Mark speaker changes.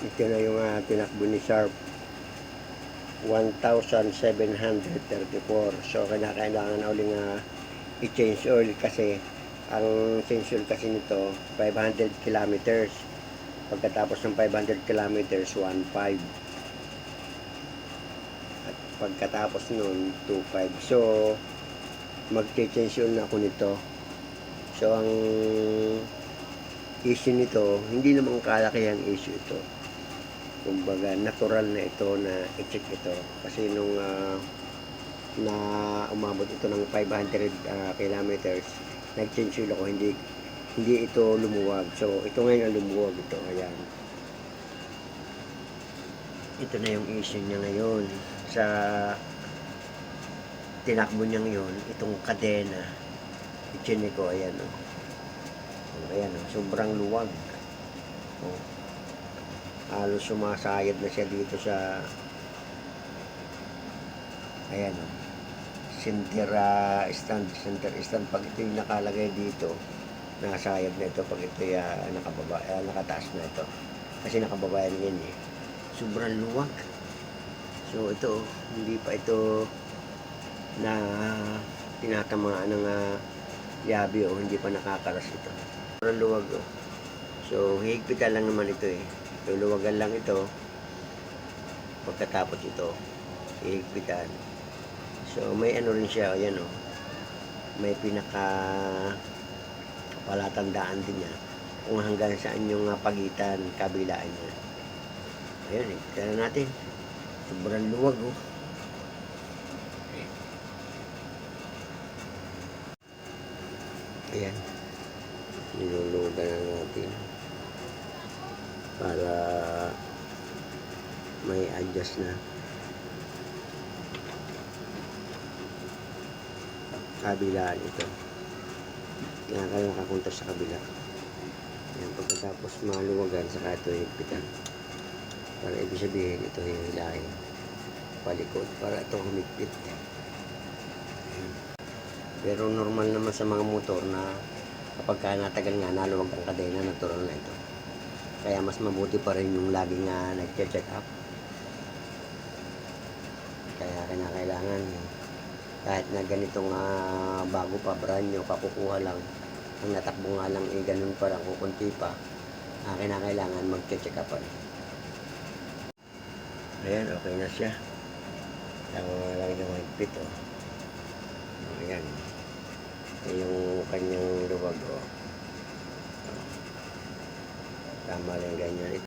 Speaker 1: Ito na yung uh, tinakbo ni Sharp. 1,734. So, kailangan na uling uh, i-change oil kasi ang change oil kasi nito 500 kilometers. Pagkatapos ng 500 kilometers, 1.5. At pagkatapos nun, 2.5. So, mag-change oil na ako nito. So, ang issue nito, hindi naman kalaki ang issue ito. Kumbaga, natural na ito na i-check ito. Kasi nung ah, na umabot ito ng 500 ah, kilometers, nag-change oil ako, hindi hindi ito lumuwag. So, ito ngayon ang lumuwag ito. Ayan. Ito na yung issue niya ngayon. Sa tinakbo niya ngayon, itong kadena. Ichine ko, ayan. Oh. Ayan o, sobrang luwag. Oh. Halos sumasayad na siya dito sa ayan o. Center ah, stand, center stand. Pag ito yung nakalagay dito, nasayad na ito pag ito uh, nakababa, ah, nakataas na ito. Kasi nakababa yan yan eh. Sobrang luwag. So ito, hindi pa ito na tinatamaan ng uh, yabi o hindi pa nakakaras ito. Sobrang luwag oh. So higpitan lang naman ito eh. Luluwagan lang ito. Pagkatapos ito, higpitan. So may ano rin siya, ayan oh. May pinaka palatandaan din niya kung hanggang saan yung uh, pagitan, kabilaan niya. Ayan, higpitan na natin. Sobrang luwag oh. Ayan. Nilulugan na natin. Para may adjust na. Kabilaan ito. Kaya kayo nakakunta sa kabila. Ayan, pagkatapos maluwagan, saka ito higpitan. Para ibig sabihin, ito hihilahin. Palikod, para ito humigpit. Pero normal naman sa mga motor na kapag ka natagal nga naluwag ang kadena, natural na ito. Kaya mas mabuti pa rin yung lagi nga nag-check up. Kaya kailangan kahit na ganitong uh, bago pa brand nyo, kakukuha lang. Ang natakbo nga lang eh, ganun pa lang, kukunti pa. Uh, kailangan mag-check up pa rin. Ayan, okay na siya. Tama lang yung higpit, oh. Ayan. Ito yung kanyang luwag, oh. Tama lang ganyan.